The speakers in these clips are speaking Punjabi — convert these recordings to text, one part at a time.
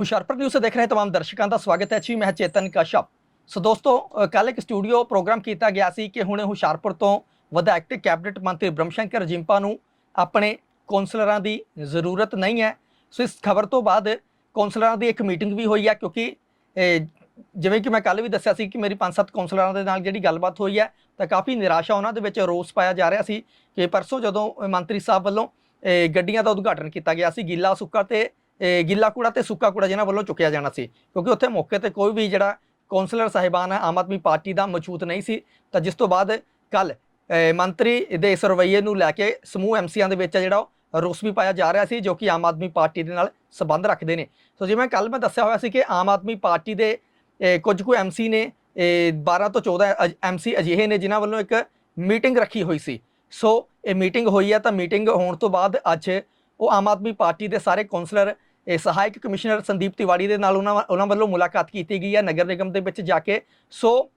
ਹੁਸ਼ਿਆਰਪੁਰ ਨਿਊਜ਼ ਦੇਖ ਰਹੇ तमाम ਦਰਸ਼ਕਾਂ ਦਾ ਸਵਾਗਤ ਹੈ ਜੀ ਮੈਂ ਚੇਤਨ ਕਸ਼ਪ ਸੋ ਦੋਸਤੋ ਕੱਲ ਇੱਕ ਸਟੂਡੀਓ ਪ੍ਰੋਗਰਾਮ ਕੀਤਾ ਗਿਆ ਸੀ ਕਿ ਹੁਣ ਹੁਸ਼ਿਆਰਪੁਰ ਤੋਂ ਵਿਧਾਇਕ ਤੇ ਕੈਬਨਿਟ ਮੰਤਰੀ ਬ੍ਰਹਮਸ਼ੰਕਰ ਜਿੰਪਾ ਨੂੰ ਆਪਣੇ ਕੌਂਸਲਰਾਂ ਦੀ ਜ਼ਰੂਰਤ ਨਹੀਂ ਹੈ ਸੋ ਇਸ ਖਬਰ ਤੋਂ ਬਾਅਦ ਕੌਂਸਲਰਾਂ ਦੀ ਇੱਕ ਮੀਟਿੰਗ ਵੀ ਹੋਈ ਹੈ ਕਿਉਂਕਿ ਇਹ, ਜਿਵੇਂ ਕਿ ਮੈਂ ਕੱਲ ਵੀ ਦੱਸਿਆ ਸੀ ਕਿ ਮੇਰੀ ਪੰਜ ਸੱਤ ਕੌਂਸਲਰਾਂ ਦੇ ਨਾਲ ਜਿਹੜੀ ਗੱਲਬਾਤ ਹੋਈ ਹੈ ਤਾਂ ਕਾਫੀ ਨਿਰਾਸ਼ਾ ਉਹਨਾਂ ਦੇ ਵਿੱਚ ਰੋਸ ਪਾਇਆ ਜਾ ਰਿਹਾ ਸੀ ਕਿ ਪਰਸੋਂ ਜਦੋਂ ਮੰਤਰੀ ਸਾਹਿਬ ਵੱਲੋਂ ਇਹ, ਗੱਡੀਆਂ ਦਾ ਉਦਘਾਟਨ ਕੀਤਾ ਗਿਆ ਸੀ ਗਿੱਲਾ ਸੁੱਕਾ ਤੇ ਇਹ, ਗਿੱਲਾ ਕੂੜਾ ਤੇ ਸੁੱਕਾ ਕੂੜਾ ਜਿਹਨਾਂ ਵੱਲੋਂ ਚੁੱਕਿਆ ਜਾਣਾ ਸੀ ਕਿਉਂਕਿ ਉੱਥੇ ਮੌਕੇ ਤੇ ਕੋਈ ਵੀ ਜਿਹੜਾ ਕੌਂਸਲਰ ਸਾਹਿਬਾਨ ਹੈ ਆਮ ਆਦਮੀ ਪਾਰਟੀ ਦਾ ਮੌਜੂਦ ਨਹੀਂ ਸੀ ਤਾਂ ਜਿਸ ਤੋਂ ਬਾਅਦ ਕੱਲ ਮੰਤਰੀ ਦੇ ਇਸ ਰਵੱਈਏ ਨੂੰ ਲੈ ਕੇ ਸਮੂਹ ਐਮਸੀਆਂ ਦੇ ਵਿੱਚ ਆ ਜਿਹੜਾ ਉਹ ਰੋਸ ਵੀ ਪਾਇਆ ਜਾ ਰਿਹਾ ਸੀ, ਜੋ ਕਿ ਆਮ ਆਦਮੀ ਪਾਰਟੀ ਦੇ ਨਾਲ ਸੰਬੰਧ ਰੱਖਦੇ ਨੇ। ਸੋ ਜਿਵੇਂ ਕੱਲ ਮੈਂ ਦੱਸਿਆ ਹੋਇਆ ਸੀ ਕਿ ਆਮ ਆਦਮੀ ਪਾਰਟੀ ਦੇ ਕੁਝ ਕੁ ਐਮਸੀ ਨੇ ਇਹ 12 ਤੋਂ 14 ਐਮਸੀ ਅਜਿਹੇ ਨੇ ਜਿਨ੍ਹਾਂ ਵੱਲੋਂ ਇੱਕ ਮੀਟਿੰਗ ਰੱਖੀ ਹੋਈ ਸੀ। ਸੋ ਇਹ ਮੀਟਿੰਗ ਹੋਈ ਹੈ ਤਾਂ ਮੀਟਿੰਗ ਹੋਣ ਤੋਂ ਬਾਅਦ ਅੱਜ ਉਹ ਆਮ ਆਦਮੀ ਪਾਰਟੀ ਦੇ ਸਾਰੇ ਕੌਂਸਲਰ ਸਹਾਇਕ ਕਮਿਸ਼ਨਰ ਸੰਦੀਪ ਤਿਵਾੜੀ ਦੇ ਨਾਲ ਉਹਨਾਂ ਉਹਨਾਂ ਵੱਲੋਂ ਮੁਲਾਕਾਤ ਕੀਤੀ ਗਈ ਹੈ। ਨਗਰ ਨਿਗਮ ਦੇ ਵਿੱਚ ਜਾ ਕੇ ਸੋ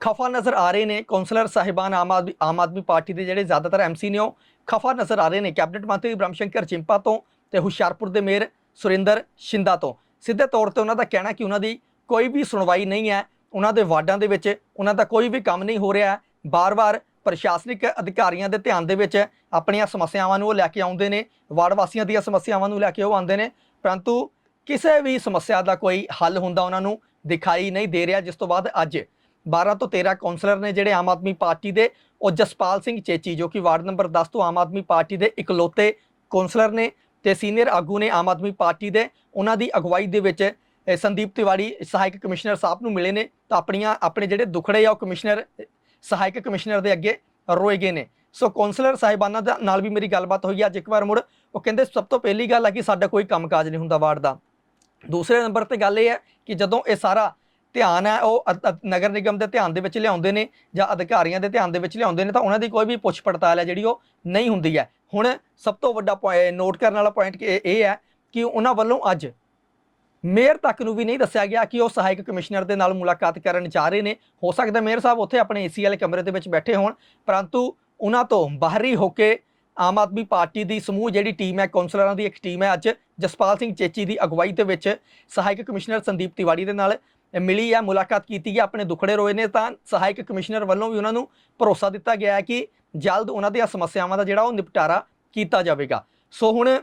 ਖਫਾ ਨਜ਼ਰ ਆ ਰਹੇ ਨੇ। ਕੌਂਸਲਰ ਸਾਹਿਬਾਨ ਆਮ ਆਦਮੀ ਆਮ ਆਦਮੀ ਪਾਰਟੀ ਦੇ ਜਿਹੜੇ ਜ਼ਿਆਦਾਤਰ ਐਮਸੀ ਨੇ ਉਹ ਖਫਾ ਨਜ਼ਰ ਆ ਰਹੇ ਨੇ। ਕੈਬਨਿਟ ਮੰਤਰੀ ਬ੍ਰਹਮ ਸ਼ੰਕਰ ਚਿੰਪਾ ਤੋਂ ਤੇ ਹੁਸ਼ਿਆਰਪੁਰ ਦੇ ਮੇਅਰ ਸੁਰਿੰਦਰ ਸ਼ਿੰਦਾ ਤੋਂ। ਸਿੱਧੇ ਤੌਰ ਤੇ ਉਹਨਾਂ ਦਾ ਕਹਿਣਾ ਕਿ ਉਹਨਾਂ ਦੀ ਕੋਈ ਵੀ ਸੁਣਵਾਈ ਨਹੀਂ ਹੈ। ਉਹਨਾਂ ਦੇ ਵਾਰਡਾਂ ਦੇ ਵਿੱਚ ਉਹਨਾਂ ਦਾ ਕੋਈ ਵੀ ਕੰਮ ਨਹੀਂ ਹੋ ਰਿਹਾ ਬਾਰ-ਬਾਰ ਪ੍ਰਸ਼ਾਸਨਿਕ ਅਧਿਕਾਰੀਆਂ ਦੇ ਧਿਆਨ ਦੇ ਵਿੱਚ ਆਪਣੀਆਂ ਸਮੱਸਿਆਵਾਂ ਨੂੰ ਉਹ ਲੈ ਕੇ ਆਉਂਦੇ ਨੇ ਵਾਰਡ ਵਾਸੀਆਂ ਦੀਆਂ ਸਮੱਸਿਆਵਾਂ ਨੂੰ ਲੈ ਕੇ ਉਹ ਆਉਂਦੇ ਨੇ, ਪਰੰਤੂ ਕਿਸੇ ਵੀ ਸਮੱਸਿਆ ਦਾ ਕੋਈ ਹੱਲ ਹੁੰਦਾ ਉਹਨਾਂ ਨੂੰ ਦਿਖਾਈ ਨਹੀਂ ਦੇ ਰਿਹਾ, ਜਿਸ ਤੋਂ ਬਾਅਦ ਅੱਜ 12 ਤੋਂ 13 ਕਾਉਂਸਲਰ ਨੇ ਜਿਹੜੇ ਆਮ ਆਦਮੀ ਪਾਰਟੀ ਦੇ, ਉਹ ਜਸਪਾਲ ਸਿੰਘ ਚੇਚੀ ਜੋ ਕਿ ਵਾਰਡ ਨੰਬਰ 10 ਤੋਂ ਆਮ ਆਦਮੀ ਪਾਰਟੀ ਦੇ ਇਕਲੌਤੇ ਕਾਉਂਸਲਰ ਨੇ ਤੇ ਸੀਨੀਅਰ ਆਗੂ ਨੇ ਆਮ ਆਦਮੀ ਪਾਰਟੀ ਦੇ, ਉਹਨਾਂ ਦੀ ਅਗਵਾਈ ਦੇ ਵਿੱਚ ਸੰਦੀਪ ਤਿਵਾੜੀ ਸਹਾਇਕ ਕਮਿਸ਼ਨਰ ਸਾਹਿਬ ਨੂੰ ਮਿਲੇ ਨੇ ਤਾਂ ਆਪਣੀਆਂ, ਆਪਣੇ ਜਿਹੜੇ ਦੁਖੜੇ ਆ ਉਹ ਕਮਿਸ਼ਨਰ ਸਹਾਇਕ ਕਮਿਸ਼ਨਰ ਦੇ ਅੱਗੇ ਰੋਏ ਗਏ ਨੇ। ਸੋ ਕਾਉਂਸਲਰ ਸਾਹਿਬਾਨਾਂ ਦਾ ਨਾਲ ਵੀ ਮੇਰੀ ਗੱਲਬਾਤ ਹੋਈ। ਅੱਜ ਇੱਕ ਵਾਰ ਮੁੜ ਉਹ ਕਹਿੰਦੇ, ਸਭ ਤੋਂ ਪਹਿਲੀ ਗੱਲ ਹੈ ਕਿ ਸਾਡਾ ਕੋਈ ਕੰਮਕਾਜ ਨਹੀਂ ਹੁੰਦਾ ਵਾਰਡ ਦਾ। ਦੂਸਰੇ ਨੰਬਰ ਤੇ ਗੱਲ ਇਹ ਹੈ ਕਿ ਜਦੋਂ ਇਹ ਸਾਰਾ ਧਿਆਨ ਹੈ, ਉਹ ਨਗਰ ਨਿਗਮ ਦੇ ਧਿਆਨ ਦੇ ਵਿੱਚ ਲਿਆਉਂਦੇ ਨੇ ਜਾਂ ਅਧਿਕਾਰੀਆਂ ਦੇ ਧਿਆਨ ਦੇ ਵਿੱਚ ਲਿਆਉਂਦੇ ਨੇ, ਤਾਂ ਉਹਨਾਂ ਦੀ ਕੋਈ ਵੀ ਪੁੱਛ ਪੜਤਾਲ ਹੈ ਜਿਹੜੀ ਉਹ ਨਹੀਂ ਹੁੰਦੀ ਹੈ। ਹੁਣ ਸਭ ਤੋਂ ਵੱਡਾ ਨੋਟ ਕਰਨ ਵਾਲਾ ਪੁਆਇੰਟ ਇਹ ਹੈ ਕਿ ਉਹਨਾਂ ਵੱਲੋਂ ਅੱਜ ਮੇਅਰ ਤੱਕ ਨੂੰ ਵੀ ਨਹੀਂ ਦੱਸਿਆ ਗਿਆ ਕਿ ਉਹ ਸਹਾਇਕ ਕਮਿਸ਼ਨਰ ਦੇ ਨਾਲ ਮੁਲਾਕਾਤ ਕਰਨ ਜਾ ਰਹੇ ਨੇ। ਹੋ ਸਕਦਾ ਮੇਅਰ ਸਾਹਿਬ ਉੱਥੇ ਆਪਣੇ ਏਸੀ ਵਾਲੇ ਕਮਰੇ ਦੇ ਵਿੱਚ ਬੈਠੇ ਹੋਣ, ਪਰੰਤੂ ਉਹਨਾਂ ਤੋਂ ਬਾਹਰੀ ਹੋ ਕੇ ਆਮ ਆਦਮੀ ਪਾਰਟੀ ਦੀ ਸਮੂਹ ਜਿਹੜੀ ਟੀਮ ਹੈ ਕਾਉਂਸਲਰਾਂ ਦੀ ਇੱਕ ਟੀਮ ਹੈ, ਅੱਜ ਜਸਪਾਲ ਸਿੰਘ ਚੇਚੀ ਦੀ ਅਗਵਾਈ ਦੇ ਵਿੱਚ ਸਹਾਇਕ ਕਮਿਸ਼ਨਰ ਸੰਦੀਪ ਤਿਵਾੜੀ ਦੇ ਨਾਲ ਮਿਲੀ ਹੈ, ਮੁਲਾਕਾਤ ਕੀਤੀ ਹੈ ਆਪਣੇ ਦੁਖੜੇ ਰੋਏ ਨੇ ਤਾਂ ਸਹਾਇਕ ਕਮਿਸ਼ਨਰ ਵੱਲੋਂ ਵੀ ਉਹਨਾਂ ਨੂੰ ਭਰੋਸਾ ਦਿੱਤਾ ਗਿਆ ਹੈ ਕਿ ਜਲਦ ਉਹਨਾਂ ਦੀਆਂ ਸਮੱਸਿਆਵਾਂ ਦਾ ਜਿਹੜਾ ਉਹ ਨਿਪਟਾਰਾ ਕੀਤਾ ਜਾਵੇਗਾ। ਸੋ ਹੁਣ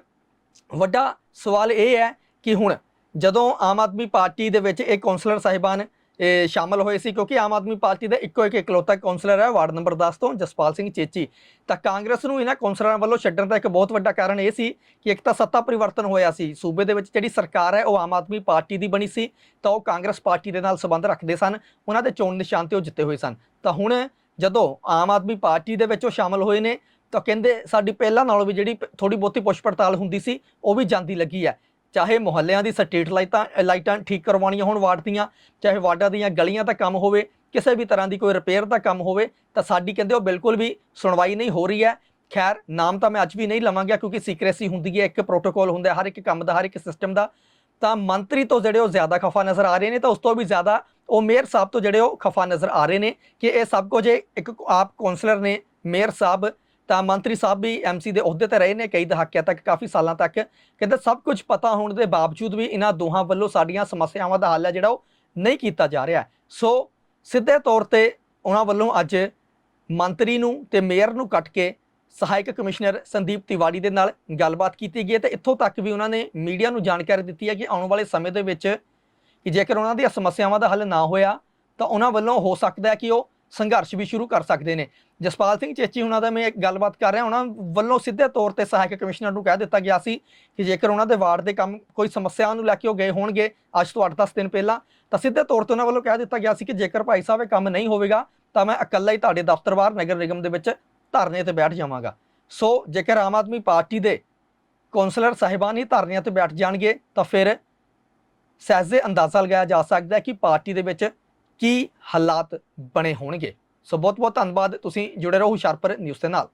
ਵੱਡਾ ਸਵਾਲ ਇਹ ਹੈ ਕਿ ਹੁਣ ਜਦੋਂ ਆਮ ਆਦਮੀ ਪਾਰਟੀ ਦੇ ਵਿੱਚ ਇਹ ਕਾਉਂਸਲਰ ਸਾਹਿਬਾਨ, ਇਹ ਸ਼ਾਮਲ ਹੋਏ ਸੀ, ਕਿਉਂਕਿ ਆਮ ਆਦਮੀ ਪਾਰਟੀ ਦਾ ਇੱਕੋ ਇੱਕ ਇਕਲੌਤਾ ਕਾਉਂਸਲਰ ਹੈ, ਵਾਰਡ ਨੰਬਰ 10 ਤੋਂ ਜਸਪਾਲ ਸਿੰਘ ਚੇਚੀ। ਤਾਂ ਕਾਂਗਰਸ ਨੂੰ ਇਹਨਾਂ ਕਾਉਂਸਲਰਾਂ ਵੱਲੋਂ ਛੱਡਣ ਦਾ ਇੱਕ ਬਹੁਤ ਵੱਡਾ ਕਾਰਨ ਇਹ ਸੀ ਕਿ ਇੱਕ ਤਾਂ ਸੱਤਾ ਪਰਿਵਰਤਨ ਹੋਇਆ ਸੀ। ਸੂਬੇ ਦੇ ਵਿੱਚ ਜਿਹੜੀ ਸਰਕਾਰ ਹੈ, ਉਹ ਆਮ ਆਦਮੀ ਪਾਰਟੀ ਦੀ ਬਣੀ ਸੀ, ਤਾਂ ਉਹ ਕਾਂਗਰਸ ਪਾਰਟੀ ਦੇ ਨਾਲ ਸੰਬੰਧ ਰੱਖਦੇ ਸਨ, ਉਹਨਾਂ ਦੇ ਚੋਣ ਨਿਸ਼ਾਨ ਤੇ ਉਹ ਜਿੱਤੇ ਹੋਏ ਸਨ। ਤਾਂ ਹੁਣ ਜਦੋਂ ਆਮ ਆਦਮੀ ਪਾਰਟੀ ਦੇ ਵਿੱਚ ਉਹ ਸ਼ਾਮਲ ਹੋਏ ਨੇ, ਤਾਂ ਕਹਿੰਦੇ ਸਾਡੀ ਪਹਿਲਾਂ ਨਾਲੋਂ ਵੀ ਜਿਹੜੀ ਥੋੜੀ ਬਹੁਤੀ ਪੁੱਛ ਪੜਤਾਲ ਹੁੰਦੀ ਸੀ, ਉਹ ਵੀ ਜਾਂਦੀ ਲੱਗੀ ਹੈ। ਚਾਹੇ ਮੁਹੱਲਿਆਂ ਦੀ ਸਟਰੀਟ ਲਾਈਟਾਂ ਲਾਈਟਾਂ ਠੀਕ ਕਰਵਾਉਣੀਆਂ ਹੋਣ ਵਾਰਡ ਦੀਆਂ ਚਾਹੇ ਵਾਰਡਾਂ ਦੀਆਂ ਗਲੀਆਂ ਦਾ ਕੰਮ ਹੋਵੇ, ਕਿਸੇ ਵੀ ਤਰ੍ਹਾਂ ਦੀ ਕੋਈ ਰਿਪੇਅਰ ਦਾ ਕੰਮ ਹੋਵੇ, ਤਾਂ ਸਾਡੀ ਕਹਿੰਦੇ ਉਹ ਬਿਲਕੁਲ ਵੀ ਸੁਣਵਾਈ ਨਹੀਂ ਹੋ ਰਹੀ ਹੈ। ਖੈਰ, ਨਾਮ ਤਾਂ ਮੈਂ ਅੱਜ ਵੀ ਨਹੀਂ ਲਵਾਂਗਾ ਕਿਉਂਕਿ ਸੀਕ੍ਰੇਸੀ ਹੁੰਦੀ ਹੈ, ਇੱਕ ਪ੍ਰੋਟੋਕੋਲ ਹੁੰਦਾ ਹਰ ਇੱਕ ਕੰਮ ਦਾ, ਹਰ ਇੱਕ ਸਿਸਟਮ ਦਾ। ਤਾਂ ਮੰਤਰੀ ਤੋਂ ਜਿਹੜੇ ਉਹ ਜ਼ਿਆਦਾ ਖਫਾ ਨਜ਼ਰ ਆ ਰਹੇ ਨੇ, ਤਾਂ ਉਸ ਤੋਂ ਵੀ ਜ਼ਿਆਦਾ ਉਹ ਮੇਅਰ ਸਾਹਿਬ ਤੋਂ ਜਿਹੜੇ ਉਹ ਖਫਾ ਨਜ਼ਰ ਆ ਰਹੇ ਨੇ ਕਿ ਇਹ ਸਭ ਕੁਝ ਇੱਕ ਆਪ ਕਾਉਂਸਲਰ ਨੇ, ਮੇਅਰ ਸਾਹਿਬ ਤਾਂ ਮੰਤਰੀ ਸਾਹਿਬ ਵੀ ਐਮਸੀ ਦੇ ਅਹੁਦੇ ਤੇ ਰਹੇ ਨੇ ਕਈ ਦਹਾਕਿਆਂ ਤੱਕ, ਕਾਫੀ ਸਾਲਾਂ ਤੱਕ। ਕਹਿੰਦੇ ਸਭ ਕੁਝ ਪਤਾ ਹੋਣ ਦੇ ਬਾਵਜੂਦ ਵੀ ਇਹਨਾਂ ਦੋਹਾਂ ਵੱਲੋਂ ਸਾਡੀਆਂ ਸਮੱਸਿਆਵਾਂ ਦਾ ਹੱਲ ਹੈ ਜਿਹੜਾ ਉਹ ਨਹੀਂ ਕੀਤਾ ਜਾ ਰਿਹਾ ਸੋ ਸਿੱਧੇ ਤੌਰ ਤੇ ਉਹਨਾਂ ਵੱਲੋਂ ਅੱਜ ਮੰਤਰੀ ਨੂੰ ਤੇ ਮੇਅਰ ਨੂੰ ਕੱਟ ਕੇ ਸਹਾਇਕ ਕਮਿਸ਼ਨਰ ਸੰਦੀਪ ਤਿਵਾੜੀ ਦੇ ਨਾਲ ਗੱਲਬਾਤ ਕੀਤੀ ਗਈ ਹੈ ਤੇ ਇੱਥੋਂ ਤੱਕ ਵੀ ਉਹਨਾਂ ਨੇ ਮੀਡੀਆ ਨੂੰ ਜਾਣਕਾਰੀ ਦਿੱਤੀ ਹੈ ਕਿ ਆਉਣ ਵਾਲੇ ਸਮੇਂ ਦੇ ਵਿੱਚ ਕਿ ਜੇਕਰ ਉਹਨਾਂ ਦੀਆਂ ਸਮੱਸਿਆਵਾਂ ਦਾ ਹੱਲ ਨਾ ਹੋਇਆ ਤਾਂ ਉਹਨਾਂ ਵੱਲੋਂ ਹੋ ਸਕਦਾ ਹੈ ਕਿ ਉਹ ਸੰਘਰਸ਼ ਵੀ ਸ਼ੁਰੂ ਕਰ ਸਕਦੇ ਨੇ। ਜਸਪਾਲ ਸਿੰਘ ਚੇਚੀ ਉਹਨਾਂ ਦਾ ਮੈਂ ਇੱਕ ਗੱਲਬਾਤ ਕਰ ਰਿਹਾ ਉਹਨਾਂ ਵੱਲੋਂ ਸਿੱਧੇ ਤੌਰ ਤੇ ਸਹਾਇਕ ਕਮਿਸ਼ਨਰ ਨੂੰ ਕਹਿ ਦਿੱਤਾ ਗਿਆ ਸੀ ਕਿ ਜੇਕਰ ਉਹਨਾਂ ਦੇ ਵਾਰਡ ਦੇ ਕੰਮ ਕੋਈ ਸਮੱਸਿਆ ਨੂੰ ਲੈ ਕੇ ਉਹ ਗਏ ਹੋਣਗੇ, ਅੱਜ ਤੋਂ 8-10 ਦਿਨ ਪਹਿਲਾਂ, ਤਾਂ ਸਿੱਧੇ ਤੌਰ ਤੇ ਉਹਨਾਂ ਵੱਲੋਂ ਕਹਿ ਦਿੱਤਾ ਗਿਆ ਸੀ ਕਿ ਜੇਕਰ ਭਾਈ ਸਾਹਿਬ ਇਹ ਕੰਮ ਨਹੀਂ ਹੋਵੇਗਾ, ਤਾਂ ਮੈਂ ਇਕੱਲਾ ਹੀ ਤੁਹਾਡੇ ਦਫ਼ਤਰ ਬਾਹਰ ਨਗਰ ਨਿਗਮ ਦੇ ਵਿੱਚ ਧਰਨੇ ਤੇ ਬੈਠ ਜਾਵਾਂਗਾ। ਸੋ ਜੇਕਰ ਆਮ ਆਦਮੀ ਪਾਰਟੀ ਦੇ ਕੌਂਸਲਰ ਸਾਹਿਬਾਨ ਹੀ ਧਰਨਿਆਂ ਤੇ ਬੈਠ ਜਾਣਗੇ, ਤਾਂ ਫਿਰ ਸਹਿਜੇ ਅੰਦਾਜ਼ਾ ਲਗਾਇਆ ਜਾ ਸਕਦਾ ਹੈ ਕਿ ਪਾਰਟੀ ਦੇ ਵਿੱਚ ਕੀ ਹਾਲਾਤ ਬਣੇ ਹੋਣਗੇ? ਸੋ ਬਹੁਤ ਬਹੁਤ ਧੰਨਵਾਦ, ਤੁਸੀਂ ਜੁੜੇ ਰਹੋ ਹੁਸ਼ਿਆਰਪੁਰ ਨਿਊਜ਼ ਦੇ ਨਾਲ।